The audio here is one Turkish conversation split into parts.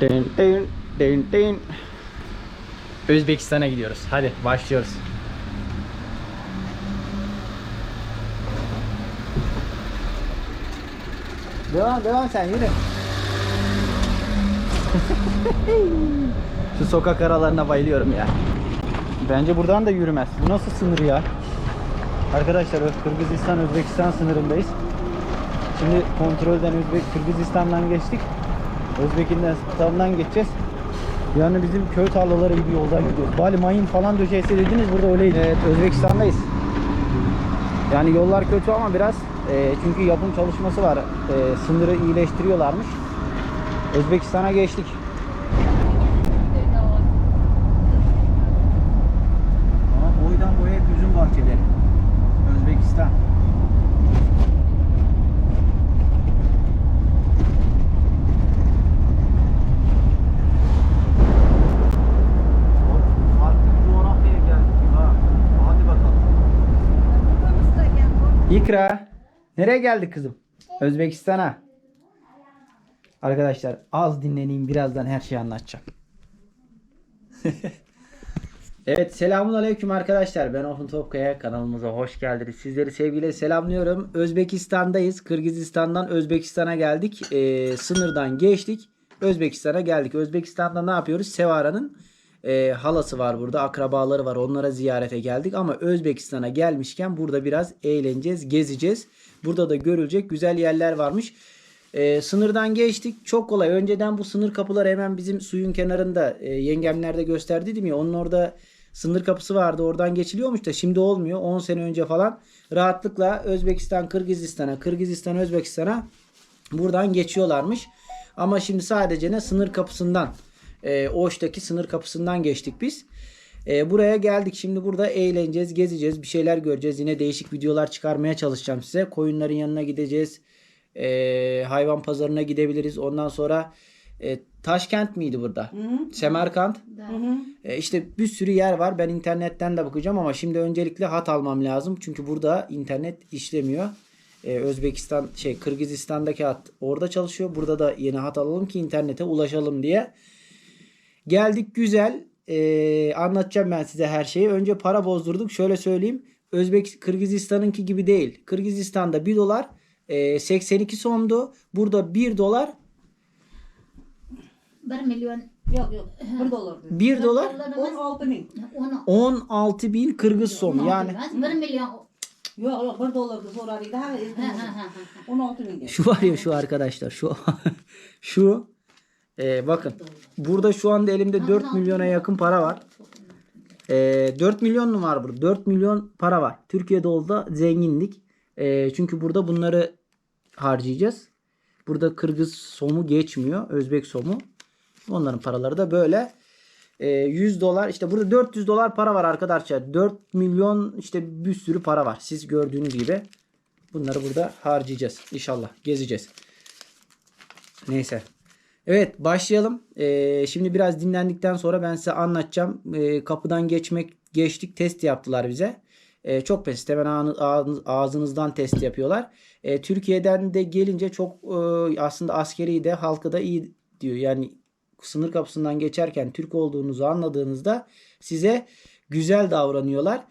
Dın dın dın dın. Özbekistan'a gidiyoruz. Hadi başlıyoruz. Devam devam sen yürü. Şu sokak aralarına bayılıyorum ya. Bence buradan da yürümez. Bu nasıl sınır ya? Arkadaşlar Kırgızistan Özbekistan sınırındayız. Şimdi kontrolden Özbek Kırgızistan'dan geçtik. Özbekistan'dan geçeceğiz. Yani bizim köy tarlaları gibi yoldan gidiyoruz. Bali mayın falan döşeyse dediniz burada öyleydi. Evet Özbekistan'dayız. Yani yollar kötü ama biraz e, çünkü yapım çalışması var. E, sınırı iyileştiriyorlarmış. Özbekistan'a geçtik. Ama boydan boya hep üzüm bahçeleri. Özbekistan. Farklı bir coğrafyaya geldik gibi ha. Hadi bakalım. İkra. Nereye geldik kızım? Özbekistan'a. Arkadaşlar az dinleneyim birazdan her şeyi anlatacağım. evet selamun aleyküm arkadaşlar. Ben Orhun Topkaya kanalımıza hoş geldiniz. Sizleri sevgiyle selamlıyorum. Özbekistan'dayız. Kırgızistan'dan Özbekistan'a geldik. Ee, sınırdan geçtik. Özbekistan'a geldik. Özbekistan'da ne yapıyoruz? Sevara'nın e, halası var burada. Akrabaları var. Onlara ziyarete geldik. Ama Özbekistan'a gelmişken burada biraz eğleneceğiz, gezeceğiz. Burada da görülecek güzel yerler varmış. Ee, sınırdan geçtik. Çok kolay. Önceden bu sınır kapıları hemen bizim suyun kenarında e, yengemlerde gösterdiydim ya. Onun orada sınır kapısı vardı. Oradan geçiliyormuş da şimdi olmuyor. 10 sene önce falan rahatlıkla Özbekistan, Kırgızistan'a, Kırgızistan, Özbekistan'a buradan geçiyorlarmış. Ama şimdi sadece ne sınır kapısından e, Oş'taki sınır kapısından geçtik biz. E, buraya geldik. Şimdi burada eğleneceğiz, gezeceğiz, bir şeyler göreceğiz. Yine değişik videolar çıkarmaya çalışacağım size. Koyunların yanına gideceğiz. E, hayvan pazarına gidebiliriz. Ondan sonra e, Taşkent miydi burada? Semerkant. E, işte bir sürü yer var. Ben internetten de bakacağım ama şimdi öncelikle hat almam lazım. Çünkü burada internet işlemiyor. E, Özbekistan şey Kırgızistan'daki hat orada çalışıyor. Burada da yeni hat alalım ki internete ulaşalım diye. Geldik güzel. Ee, anlatacağım ben size her şeyi. Önce para bozdurduk. Şöyle söyleyeyim. Özbek Kırgızistan'ınki gibi değil. Kırgızistan'da 1 dolar e, 82 somdu. Burada 1 dolar 1 milyon Yok yok. 1 dolar. 1 dolar 16 bin. onu 16 bin Kırgız som. Yani 1 milyon Yok yok 1 dolardı sonra daha 16 bin. şu var ya şu arkadaşlar şu şu e, bakın burada şu anda elimde 4 milyona yakın para var. E, 4 milyon mu var burada? 4 milyon para var. Türkiye'de oldu zenginlik. E, çünkü burada bunları harcayacağız. Burada Kırgız somu geçmiyor. Özbek somu. Onların paraları da böyle. E, 100 dolar işte burada 400 dolar para var arkadaşlar. 4 milyon işte bir sürü para var. Siz gördüğünüz gibi. Bunları burada harcayacağız. İnşallah gezeceğiz. Neyse. Evet başlayalım. Ee, şimdi biraz dinlendikten sonra ben size anlatacağım. Ee, kapıdan geçmek geçtik test yaptılar bize. Ee, çok basit hemen ağzınızdan test yapıyorlar. Ee, Türkiye'den de gelince çok e, aslında askeri de halkı da iyi diyor. Yani sınır kapısından geçerken Türk olduğunuzu anladığınızda size güzel davranıyorlar.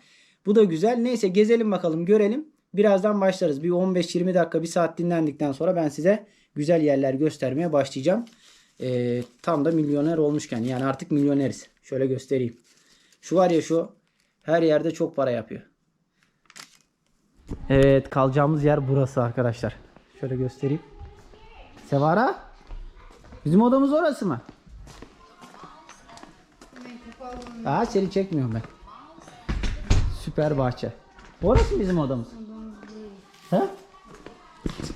Bu da güzel. Neyse gezelim bakalım görelim. Birazdan başlarız. Bir 15-20 dakika bir saat dinlendikten sonra ben size güzel yerler göstermeye başlayacağım. Ee, tam da milyoner olmuşken yani artık milyoneriz. Şöyle göstereyim. Şu var ya şu her yerde çok para yapıyor. Evet kalacağımız yer burası arkadaşlar. Şöyle göstereyim. Sevara bizim odamız orası mı? Aa seni çekmiyorum ben. Süper bahçe. Orası mı bizim odamız? Ha?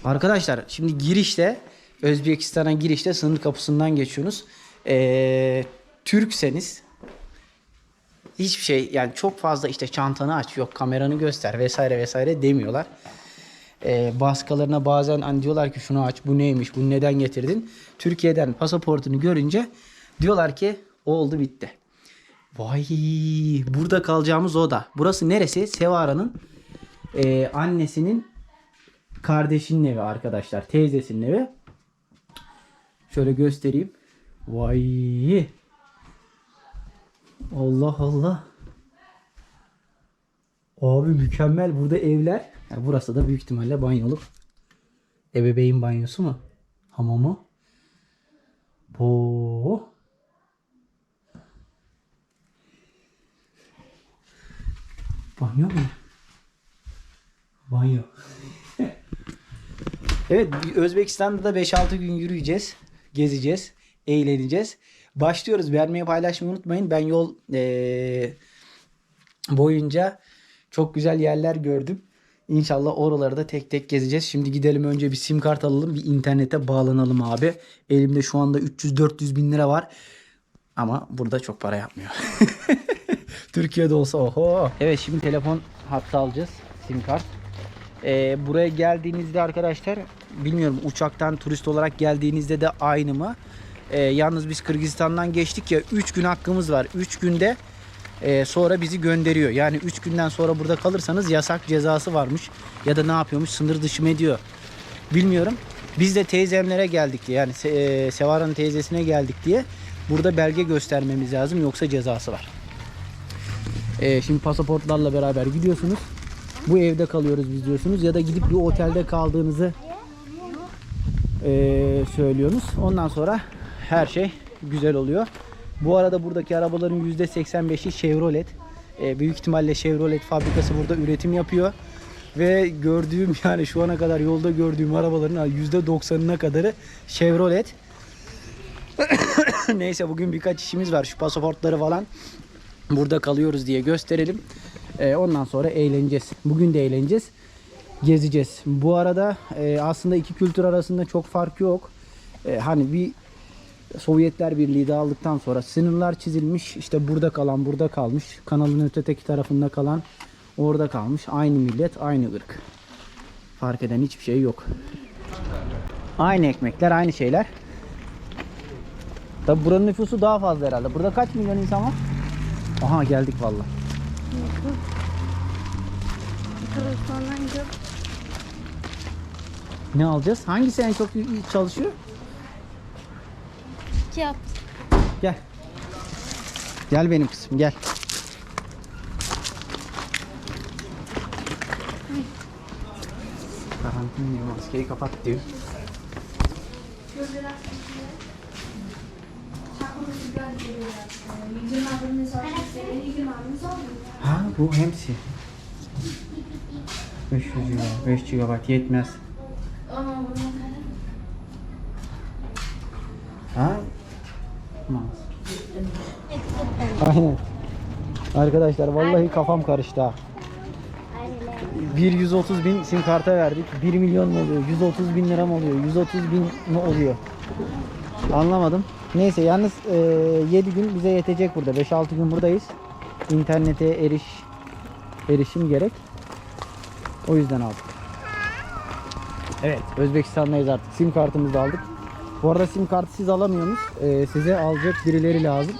Arkadaşlar şimdi girişte Özbekistan'a girişte sınır kapısından geçiyorsunuz. Ee, Türkseniz hiçbir şey yani çok fazla işte çantanı aç yok kameranı göster vesaire vesaire demiyorlar. Ee, baskalarına bazen hani diyorlar ki şunu aç bu neymiş bunu neden getirdin. Türkiye'den pasaportunu görünce diyorlar ki oldu bitti. Vay burada kalacağımız oda. Burası neresi? Sevara'nın e, annesinin kardeşinin evi arkadaşlar. Teyzesinin evi. Şöyle göstereyim. Vay. Allah Allah. Abi mükemmel burada evler. Ya burası da büyük ihtimalle banyoluk. Ebeveyn banyosu mu? Hamamı. Bu. Banyo mu? Banyo. evet Özbekistan'da da 5-6 gün yürüyeceğiz. Gezeceğiz. Eğleneceğiz. Başlıyoruz. Beğenmeyi paylaşmayı unutmayın. Ben yol eee, boyunca çok güzel yerler gördüm. İnşallah oraları da tek tek gezeceğiz. Şimdi gidelim önce bir sim kart alalım. Bir internete bağlanalım abi. Elimde şu anda 300-400 bin lira var. Ama burada çok para yapmıyor. Türkiye'de olsa oho. Evet şimdi telefon hattı alacağız. Sim kart. Ee, buraya geldiğinizde arkadaşlar bilmiyorum uçaktan turist olarak geldiğinizde de aynı mı? Ee, yalnız biz Kırgızistan'dan geçtik ya 3 gün hakkımız var. 3 günde e, sonra bizi gönderiyor. Yani 3 günden sonra burada kalırsanız yasak cezası varmış. Ya da ne yapıyormuş sınır dışı mı ediyor. Bilmiyorum. Biz de teyzemlere geldik diye yani e, Sevara'nın teyzesine geldik diye burada belge göstermemiz lazım yoksa cezası var. Ee, şimdi pasaportlarla beraber gidiyorsunuz. Bu evde kalıyoruz biz diyorsunuz ya da gidip bir otelde kaldığınızı ee, söylüyorsunuz. Ondan sonra her şey güzel oluyor. Bu arada buradaki arabaların %85'i Chevrolet. Ee, büyük ihtimalle Chevrolet fabrikası burada üretim yapıyor. Ve gördüğüm yani şu ana kadar yolda gördüğüm arabaların %90'ına kadarı Chevrolet. Neyse bugün birkaç işimiz var. Şu pasaportları falan burada kalıyoruz diye gösterelim. Ee, ondan sonra eğleneceğiz. Bugün de eğleneceğiz. Gezeceğiz. Bu arada e, aslında iki kültür arasında çok fark yok. E, hani bir Sovyetler Birliği dağıldıktan sonra sınırlar çizilmiş. İşte burada kalan burada kalmış. Kanalın öteki tarafında kalan orada kalmış. Aynı millet, aynı ırk. Fark eden hiçbir şey yok. Aynı ekmekler, aynı şeyler. Tabi buranın nüfusu daha fazla herhalde. Burada kaç milyon insan var? Aha geldik valla. Ne alacağız? Hangisi en çok çalışıyor? Kağıt. Gel. Gel benim kızım gel. Karantina diyor maskeyi kapat diyor. Ha bu hepsi. 500 GB, 5 GB yetmez. Ha? Aynen. Arkadaşlar vallahi kafam karıştı ha. Bir 130 bin sim karta verdik. 1 milyon mu oluyor? 130 bin lira mı oluyor? 130 bin mi oluyor? Anlamadım. Neyse yalnız e, 7 gün bize yetecek burada. 5-6 gün buradayız. İnternete eriş erişim gerek. O yüzden aldık. Evet Özbekistan'dayız artık. Sim kartımızı aldık. Bu arada sim kartı siz alamıyorsunuz. E, size alacak birileri lazım.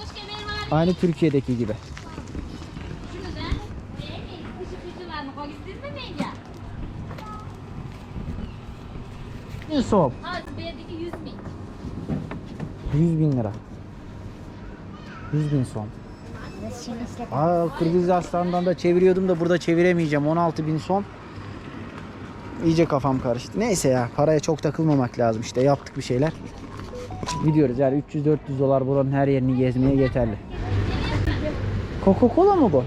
Aynı Türkiye'deki gibi. Yerdagi 100 ming. 100 bin lira. 100 bin son. Aa, Kırgızistan'dan da çeviriyordum da burada çeviremeyeceğim. 16 bin son. İyice kafam karıştı. Neyse ya paraya çok takılmamak lazım işte. Yaptık bir şeyler. Gidiyoruz yani 300-400 dolar buranın her yerini gezmeye yeterli. Coca-Cola mı bu?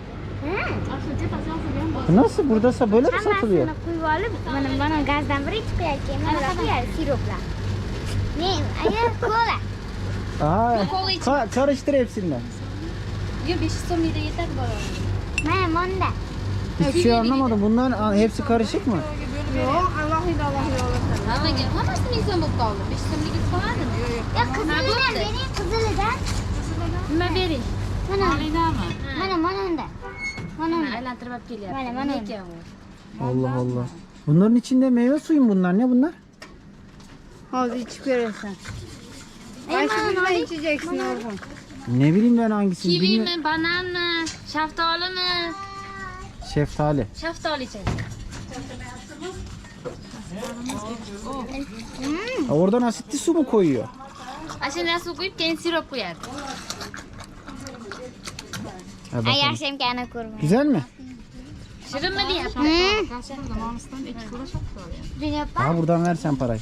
Nasıl? Buradasa böyle mi satılıyor? Bir. Ne, kola. Aa, ka- karıştır hepsinden. Yo 500 so'mlikda yetadi bolam. Mana monda. Hiçbir şey anlamadım. Bunların hepsi karışık mı? Hammaga hammasi ming so'm bo'lib qoldi. 500 so'mligi qoladimi? Ya qizilidan bering, qizilidan. Nima bering? Mana, Olinglarmi? mana mana unda. Mana unda. Aylantirib olib kelyapti. Mana, mana. Nima ekan u? Allah Allah. Bunların içinde meyve suyu mu bunlar? Ne bunlar? Ey, Qaysi mana birini oling. icheceksin Orhun? Ne bileyim ben hangisini. bilmiyorum. Kivimi, bananmi, shaftolimi? Şeftali. Shaftoli ichadi. Ha, oradan asitli su mu koyuyor? Ashundan suv quyib, keyin sirop quyadi. Ha, bakalım. İmkoni ko'rmay. Güzel mi? Shirinmi deyapti? Dünya Ha buradan versen parayı.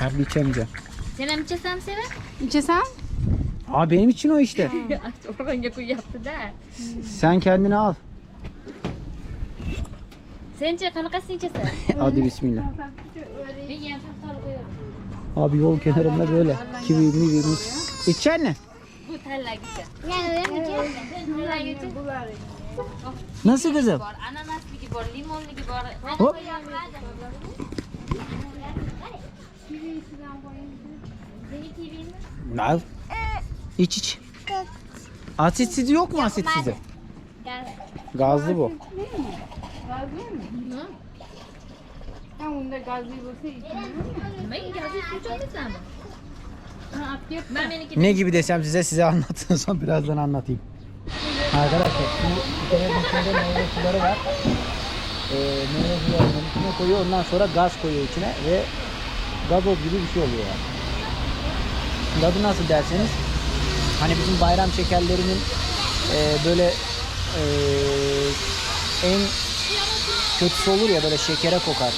Abi içemeyeceğim. Sen ham ichasanmi seni? İçesem? Aa benim için o işte. O'rganga quyyapti-da. Sen kendini al. Senchi qanaqasini ichasan? Hadi bismillah. Abi yol kenarında böyle. Kivi mi? Bu tallagicha. yana ham ichadi. Tallagicha Nasıl kızım? bor, ananasligi bor, limonligi bor. Hop. Seni kivimi? Al. İç iç. Asitsiz yok mu asitsizi? Gazlı bu. İchaversanmi? Ha, olib ket. Men meniki Ne gibi desem size size anlattığım son birazdan anlatayım. Arkadaşlar bir kere içinde meyve suları var. Ee, meyve sularını içine koyuyor ondan sonra gaz koyuyor içine ve gazoz gibi bir şey oluyor yani. Tadı nasıl derseniz hani bizim bayram şekerlerinin e, böyle e, en kötüsü olur ya böyle şekere kokar.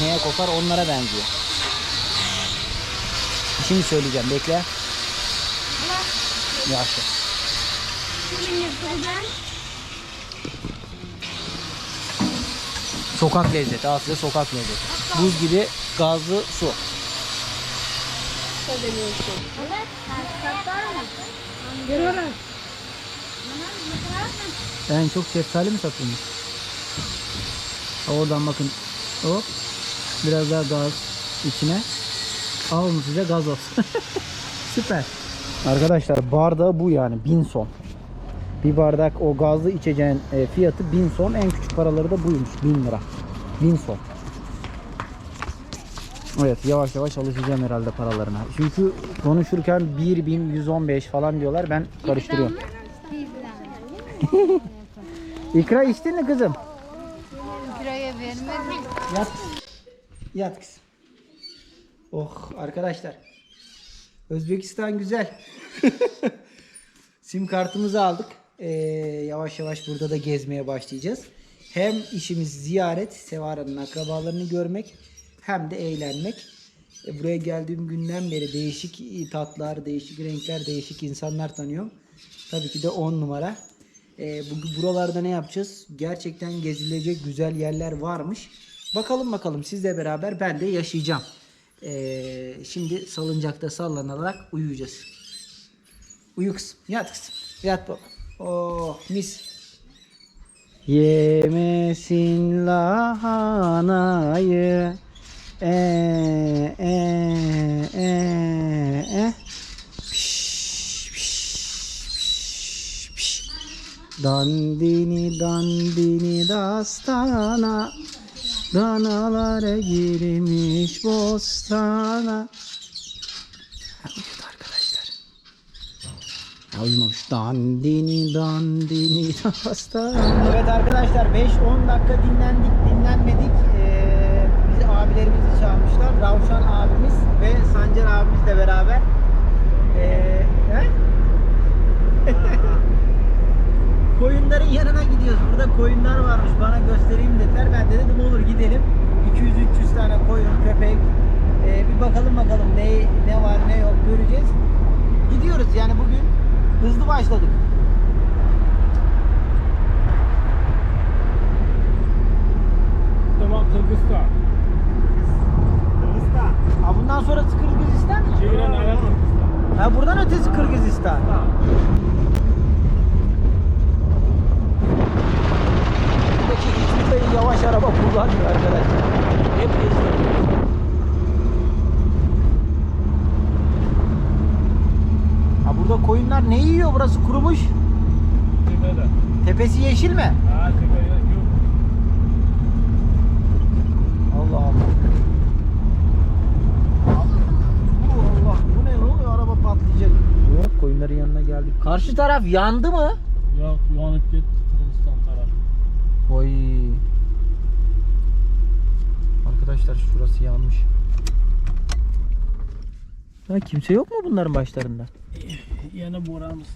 Neye kokar onlara benziyor. Şimdi söyleyeceğim bekle. Yaşlı. Sokak lezzeti. Size sokak lezzeti. Buz gibi gazlı su. En çok şeftali mi satılmış? Oradan bakın. Hop. Biraz daha gaz içine. Alın size gazoz. Süper. Arkadaşlar bardağı bu yani 1000 son. Bir bardak o gazlı içeceğin e, fiyatı 1000 son. En küçük paraları da buymuş 1000 lira. 1000 son. Evet yavaş yavaş alışacağım herhalde paralarına. Çünkü konuşurken 1115 falan diyorlar ben karıştırıyorum. İkra içtin mi kızım? Yat. Yat kızım. Oh arkadaşlar. Özbekistan güzel. Sim kartımızı aldık. Ee, yavaş yavaş burada da gezmeye başlayacağız. Hem işimiz ziyaret, Sevara'nın akrabalarını görmek hem de eğlenmek. E, buraya geldiğim günden beri değişik tatlar, değişik renkler, değişik insanlar tanıyorum. Tabii ki de 10 numara. E, bu, buralarda ne yapacağız? Gerçekten gezilecek güzel yerler varmış. Bakalım bakalım sizle beraber ben de yaşayacağım. E, şimdi salıncakta sallanarak uyuyacağız. Uyu kızım. Yat kızım. Yat baba. Oh mis. Yemesin lahanayı. E e e e. Dandini dandini dastana. Danalara girmiş bostana. Ha, uyudu arkadaşlar. Ya uyumamış. Dandini dandini dastana. Evet arkadaşlar 5-10 dakika dinlendik dinlenmedik. Ee, bizi abilerimizi çağırmışlar. Ravşan abimiz ve Sancar abimizle beraber. Ee, he? koyunların yanına gidiyoruz. Burada koyunlar varmış. Bana göstereyim dediler. Ben de dedim olur gidelim. 200-300 tane koyun, köpek. Ee, bir bakalım bakalım ne ne var ne yok göreceğiz. Gidiyoruz yani bugün hızlı başladık. Tamam Kırgızistan. Ha bundan sonra Kırgızistan mı? Çeviren ayağı Kırgızistan. Ha buradan ötesi Kırgızistan. Buradaki hiçbir yavaş araba kullanmıyor arkadaşlar. Hep hızlı. Ha koyunlar ne yiyor? Burası kurumuş. Tepede. Tepesi yeşil mi? Ha tepede yok. Allah Allah. Allah bu ne ne oluyor araba patlayacak. Yok koyunların yanına geldik. Karşı taraf yandı mı? Yok yanıp gitti Kırgızistan tarafı. Oy. Arkadaşlar şurası yanmış. Ha, kimse yok mu bunların başlarında? Yeni buramız.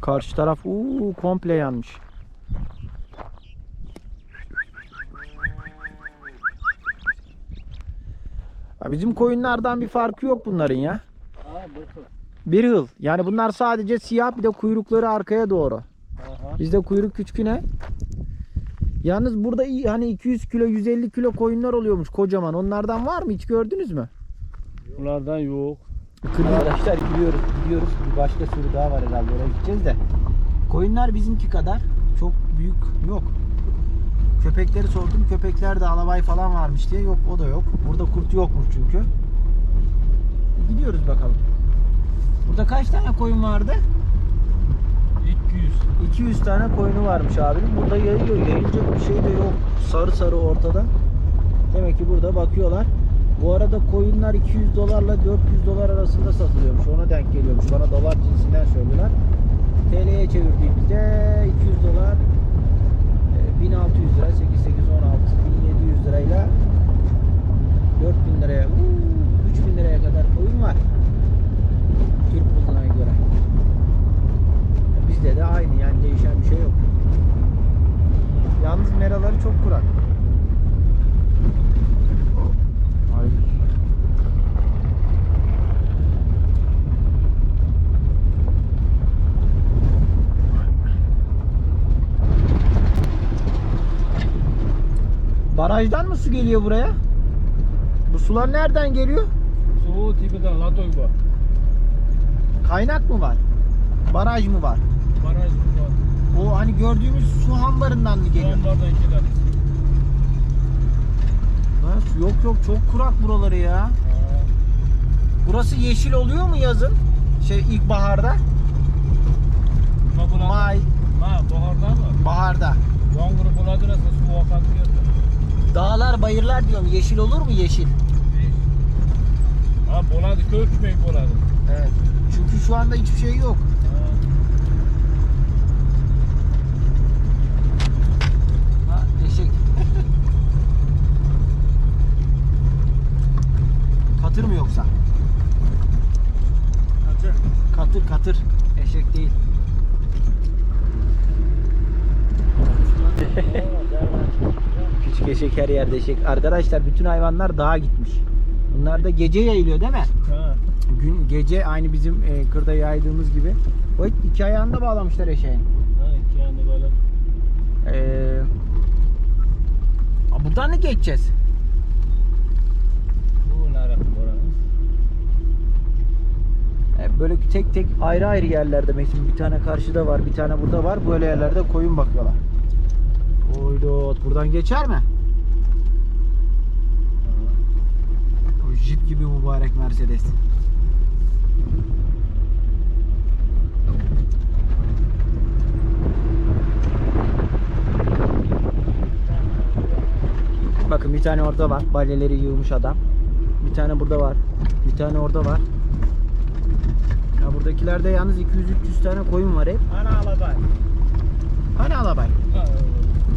Karşı taraf uuu komple yanmış. Bizim koyunlardan bir farkı yok bunların ya. Bir hıl. Yani bunlar sadece siyah bir de kuyrukları arkaya doğru. Aha. Bizde kuyruk küçüküne. Yalnız burada hani 200 kilo 150 kilo koyunlar oluyormuş kocaman. Onlardan var mı? Hiç gördünüz mü? Bunlardan yok. Arkadaşlar gidiyoruz, gidiyoruz. Bir başka sürü daha var herhalde oraya gideceğiz de. Koyunlar bizimki kadar çok büyük yok. Köpekleri sordum. Köpeklerde alabay falan varmış diye. Yok o da yok. Burada kurt yokmuş çünkü. Gidiyoruz bakalım. Burada kaç tane koyun vardı? 200. 200 tane koyunu varmış abinin. Burada yayıyor. Yayılacak bir şey de yok. Sarı sarı ortada. Demek ki burada bakıyorlar. Bu arada koyunlar 200 dolarla 400 dolar arasında satılıyormuş. Ona denk geliyormuş. Bana dolar cinsinden söylüyorlar. TL'ye çevirdiğimizde 200 dolar e, 1600 lira 8 8 16 1700 lirayla 4000 liraya uuu, 3000 liraya kadar koyun var. Türk bulduğuna göre. Bizde de aynı yani değişen bir şey yok. Yalnız meraları çok kurak. Ay. Barajdan mı su geliyor buraya? Bu sular nereden geliyor? Soğuk tipiden latoy var. Kaynak mı var? Baraj mı var? Baraj var. O hani gördüğümüz su hambarından mı geliyor? Su yok yok çok kurak buraları ya. Ha. Burası yeşil oluyor mu yazın? Şey ilkbaharda? Ha bunlar. May, Ha baharda mı? baharda. Yağmuru buladırsa su akatıyor. Dağlar, bayırlar diyorum. Yeşil olur mu yeşil? Ha boladı kökmeyi boladı. Evet. Çünkü şu anda hiçbir şey yok. Ha. Ha, eşek. Katır mı yoksa? Katır katır. Eşek değil. Küçük eşek her yerde eşek. Arkadaşlar bütün hayvanlar dağa gitmiş. Bunlar da gece yayılıyor değil mi? Ha. Gün gece aynı bizim e, kırda yaydığımız gibi. O iki ayağını da bağlamışlar eşeğin. Ha kendi böyle. Ee, a, buradan ne geçeceğiz? Böyle tek tek ayrı ayrı yerlerde mesela bir tane karşıda var, bir tane burada var. Böyle yerlerde koyun bakıyorlar. Oydot buradan geçer mi? O jip gibi mübarek Mercedes. Bakın bir tane orada var. Balyeleri yığmış adam. Bir tane burada var. Bir tane orada var. Buradakilerde yalnız 200-300 tane koyun var hep. Ana alabay. Hani alabay?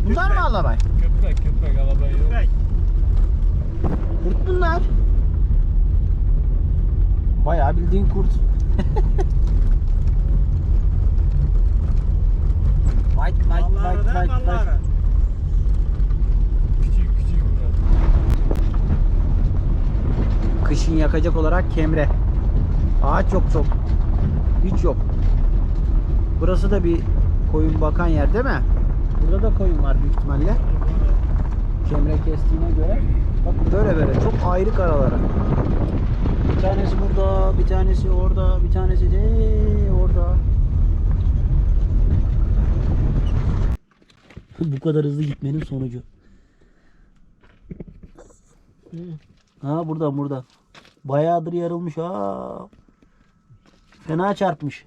Bunlar mı alabay? Köpek köpek alabay yok. Köpek. Kurt bunlar. Bayağı bildiğin kurt. White, white, white, white, white. Küçük küçük. Kışın yakacak olarak kemre. Ağaç yok çok. Hiç yok. Burası da bir koyun bakan yer değil mi? Burada da koyun var büyük ihtimalle. Kemre kestiğine göre. Bak böyle böyle çok ayrı karalara. Bir tanesi burada, bir tanesi orada, bir tanesi de orada. Bu kadar hızlı gitmenin sonucu. Ha burada burada. Bayağıdır yarılmış ha. Fena çarpmış.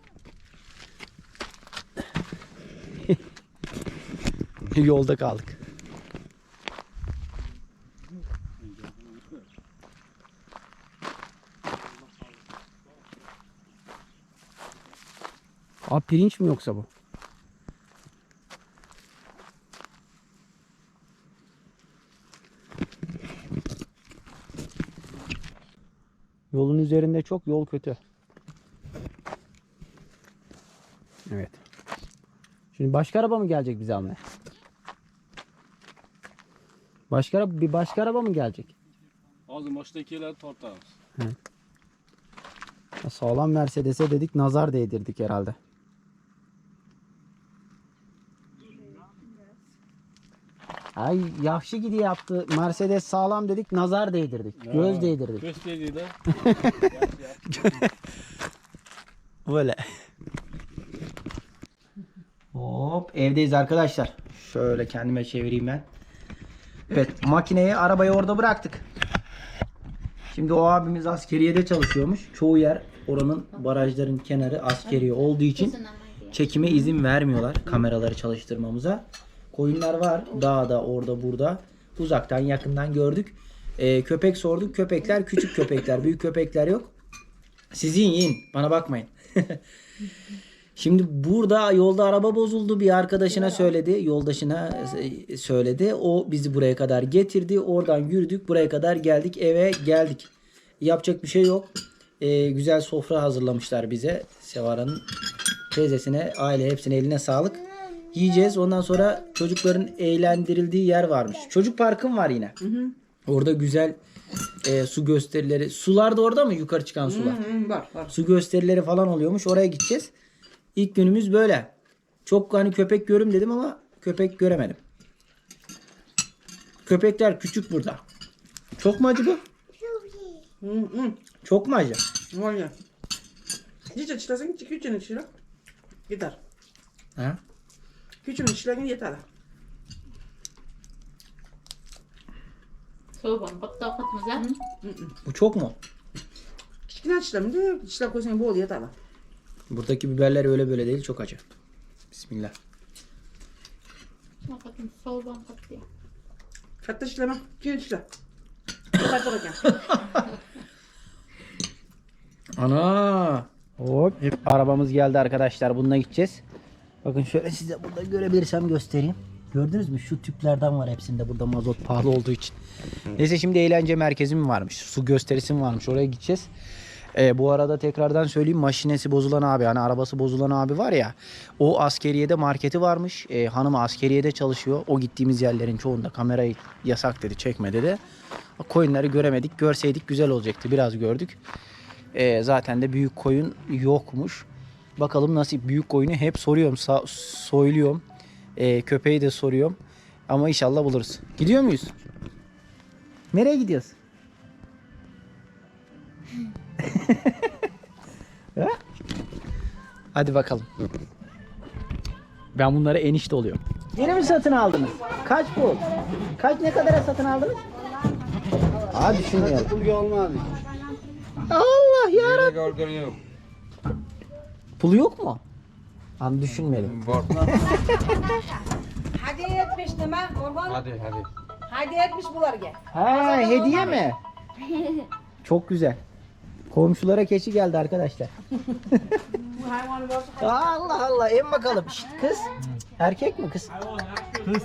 Yolda kaldık. Abi pirinç mi yoksa bu? Yolun üzerinde çok yol kötü. Evet. Şimdi başka araba mı gelecek bizi almaya? Başka bir başka araba mı gelecek? Boshdagilar tortamiz. Ya Sağlam Mercedes'e dedik nazar değdirdik herhalde. Ay yaxşı gidiyor yaptı. Mercedes sağlam dedik nazar değdirdik. Göz değdirdik. Gösterdi Böyle. Evdeyiz arkadaşlar. Şöyle kendime çevireyim ben. Evet makineyi arabayı orada bıraktık. Şimdi o abimiz askeriyede çalışıyormuş. Çoğu yer oranın barajların kenarı askeriye olduğu için çekime izin vermiyorlar kameraları çalıştırmamıza. Koyunlar var dağda orada burada. Uzaktan yakından gördük. Ee, köpek sorduk. Köpekler küçük köpekler. Büyük köpekler yok. Siz yiyin yiyin. Bana bakmayın. Şimdi burada yolda araba bozuldu. Bir arkadaşına söyledi. Yoldaşına e, söyledi. O bizi buraya kadar getirdi. Oradan yürüdük. Buraya kadar geldik. Eve geldik. Yapacak bir şey yok. Ee, güzel sofra hazırlamışlar bize. Sevara'nın teyzesine, aile hepsine eline sağlık. Yiyeceğiz. Ondan sonra çocukların eğlendirildiği yer varmış. Çocuk parkım var yine. Orada güzel e, su gösterileri. Sular da orada mı? Yukarı çıkan sular. Hı, var var. Su gösterileri falan oluyormuş. Oraya gideceğiz. İlk günümüz böyle. Çok hani köpek görüm dedim ama köpek göremedim. Köpekler küçük burada. Çok mu acı bu? Hı hı. Çok mu acı? Var ya. Hiç açıklasın ki küçüğün içine. Gider. Ha? Küçüğün içine yeter. So'ban bitta ovqatimiz Bu çok mu? Kichkina ishlamda ishlab qo'ysang bo'ldi yetadi Buradaki biberler öyle böyle değil. Çok acı. Bismillah. ovqatimiz so'ban qattiq katta ishlama keyin ishla qattiq ekan Ana. Hop. Arabamız geldi arkadaşlar. Bununla gideceğiz. Bakın şöyle size burada görebilirsem göstereyim. Gördünüz mü? Şu tüplerden var hepsinde. Burada mazot pahalı olduğu için. Neyse şimdi eğlence merkezi mi varmış? Su gösterisi mi varmış? Oraya gideceğiz. Ee, bu arada tekrardan söyleyeyim maşinesi bozulan abi hani arabası bozulan abi var ya o askeriyede marketi varmış. Ee, hanımı askeriyede çalışıyor. O gittiğimiz yerlerin çoğunda kamerayı yasak dedi çekme dedi. Koyunları göremedik görseydik güzel olacaktı biraz gördük. Ee, zaten de büyük koyun yokmuş. Bakalım nasıl büyük koyunu hep soruyorum sa- soyluyorum. Ee, köpeği de soruyorum. Ama inşallah buluruz. Gidiyor muyuz? Nereye gidiyoruz? Hadi bakalım. Ben bunlara enişte oluyorum. Yeni mi satın aldınız? Kaç bu? Kaç ne kadara satın aldınız? Düşünmüyorum. Pulga olmadik. Allah ya Yerga olgani yo'q. Pul yok mu? An düşünmedim. Bor. hadiya etmish nima o'rmon Hadi hadi. hadiya etmish bularga Ha hediye mi? Çok güzel. Komşulara keçi geldi arkadaşlar. Allah Allah en bakalım. Şşt, kız. Erkek mi kız? Kız.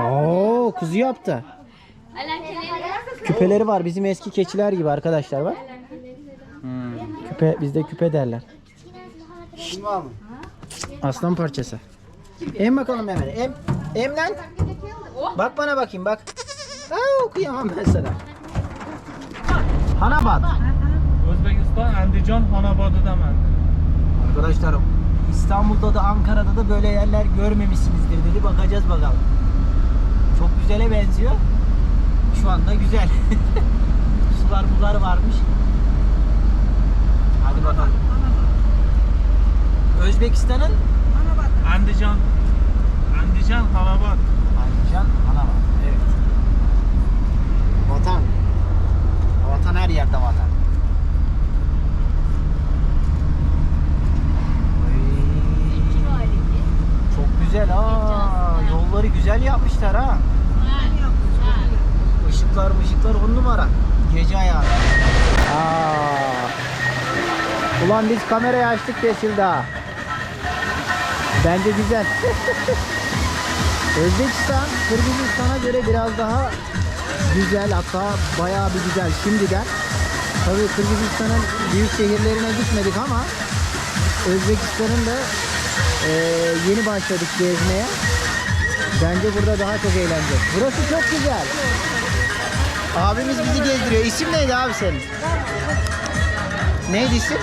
Oo kızı yaptı. Küpeleri var bizim eski keçiler gibi arkadaşlar bak. Küpe bizde küpe derler. Şşt. Aslan parçası. Em bakalım hemen. Em, em lan. Bak bana bakayım bak. Aa, okuyamam ben sana. Hanabat. O'zbekiston Andijon Xonobodidaman. Arkadaşlar İstanbul'da da Ankara'da da böyle yerler görmemişsinizdir dedi. Bakacağız bakalım. Çok güzele benziyor. Şu anda güzel. Sular bular varmış. Hadi bakalım. Özbekistan'ın Andijon. Andijon Xonobod. Andijan Hanavat. Evet. Vatan. Vatan her yerde vatan. Çok güzel ha. Yolları güzel yapmışlar ha. Işıklar ışıklar on numara. Gece ayağı. Aa. Ulan biz kamerayı açtık Desil daha. Bence güzel. Özbekistan Kırgızistan'a göre biraz daha güzel hatta bayağı bir güzel şimdiden. Tabii Kırgızistan'ın büyük şehirlerine gitmedik ama Özbekistan'ın da eee, yeni başladık gezmeye. Bence burada daha çok eğleneceğiz. Burası çok güzel. Abimiz bizi gezdiriyor. İsim neydi abi senin? Neydi isim?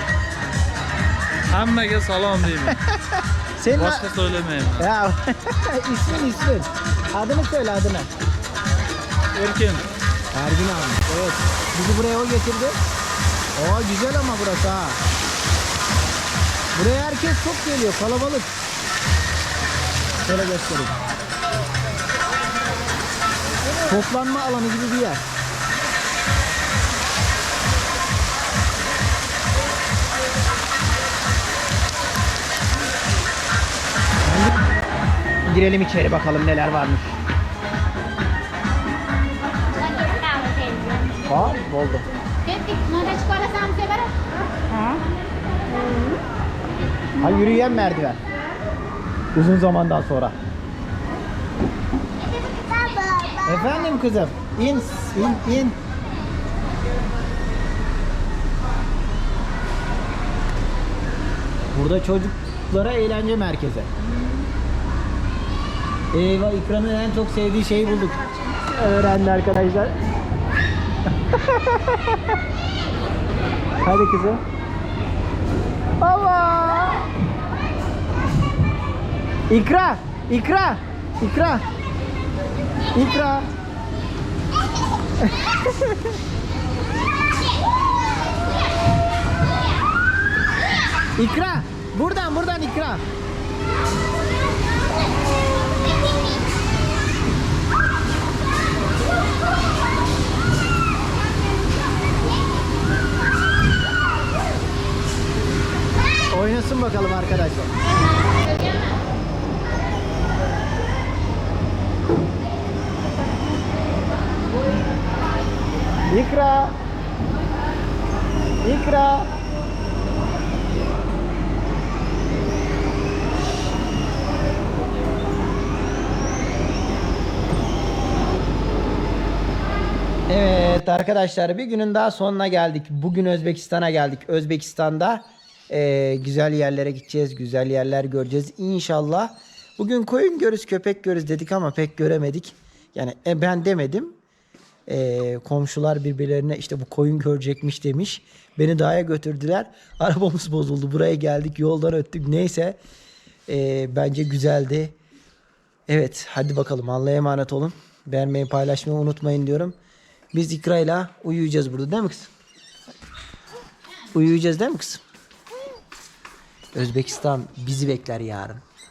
Hammaga salom deyman. Senin Boshqa söylemayman. ya ismin ismin. Adını söyle adını. Erkin. Ergin abi. Evet. Bizi buraya o getirdi. Aa güzel ama burası ha. Buraya herkes çok geliyor. Kalabalık. Şöyle göstereyim. Toplanma alanı gibi bir yer. Girelim içeri bakalım neler varmış. Var oldu. Mana chiqarasan sevara? Ha yürüyen merdiven. Uzun zamandan sonra. Efendim kızım. İn, in, in. Burada çocuklara eğlence merkezi. Eyvah İkram'ın en çok sevdiği şeyi bulduk. Öğrendi arkadaşlar. Hadi kızım. Allah! İkra! İkra! İkra! İkra! İkra! Buradan buradan ikra! Oynasın bakalım arkadaşlar. İkra. İkra. Evet arkadaşlar bir günün daha sonuna geldik. Bugün Özbekistan'a geldik. Özbekistan'da eee, güzel yerlere gideceğiz. Güzel yerler göreceğiz inşallah. Bugün koyun görürüz köpek görürüz dedik ama pek göremedik. Yani e, ben demedim. Eee, komşular birbirlerine işte bu koyun görecekmiş demiş. Beni dağa götürdüler. Arabamız bozuldu. Buraya geldik yoldan öttük. Neyse Eee, bence güzeldi. Evet hadi bakalım Allah'a emanet olun. Beğenmeyi paylaşmayı unutmayın diyorum. Biz İkra'yla uyuyacağız burada değil mi kızım? Uyuyacağız değil mi kızım? Özbekistan bizi bekler yarın.